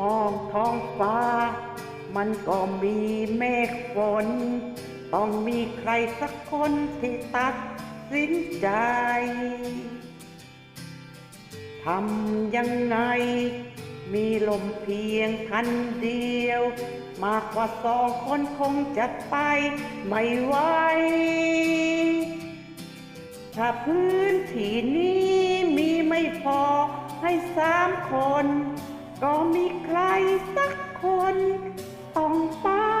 มองท้องฟ้า มันก็มีเมฆฝน ต้องมีใครสักคนที่ตัดสินใจ ทำยังไง มีลมเพียงคันเดียว มากกว่าสองคนคงจะไปไม่ไหว ถ้าพื้นที่นี้มีไม่พอให้สามคน ก็มีใครสักคนต้องไป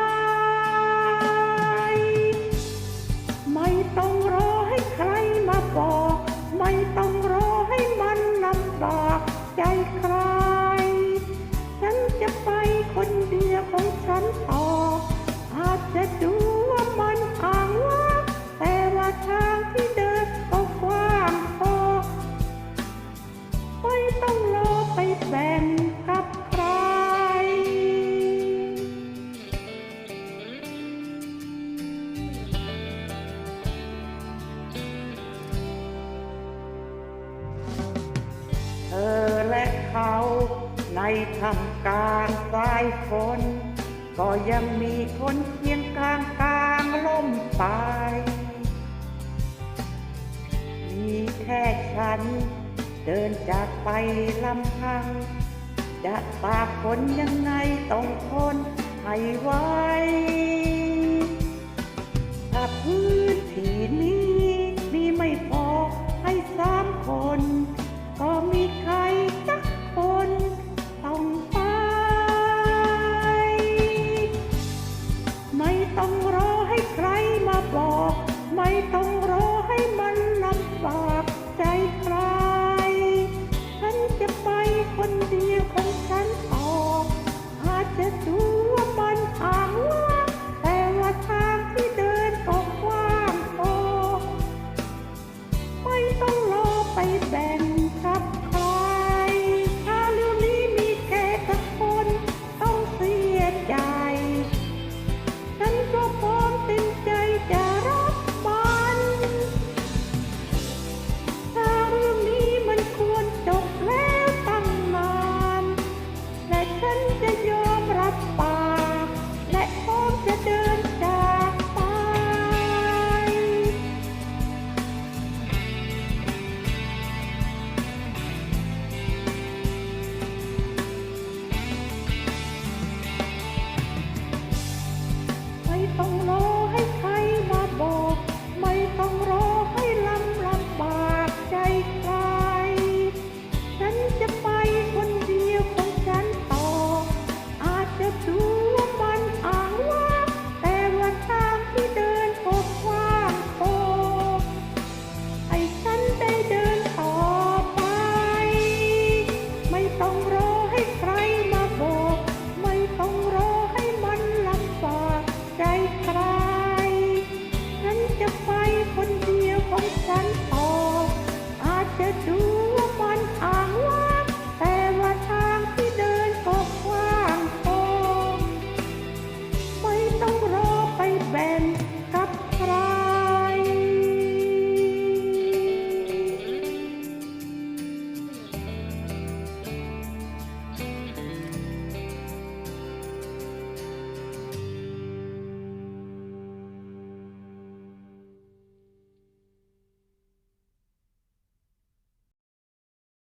เขา ในทำกางสายฝน ก็ยังมีคนเคียงกลางกลางลมตายมีแค่ฉัน เดินจากไปลำพัง จะตากฝนยังไงต้องทนให้ไหว แบ่งกับใคร ถ้าเรื่องนี้มีแค่คนต้องเสียใจ ฉันก็พร้อมเต็มใจจะรับมัน ถ้าเรื่องนี้มันควรจบแล้วตั้งนานและฉันจะยอมรับปาก และพร้อมจะเดิน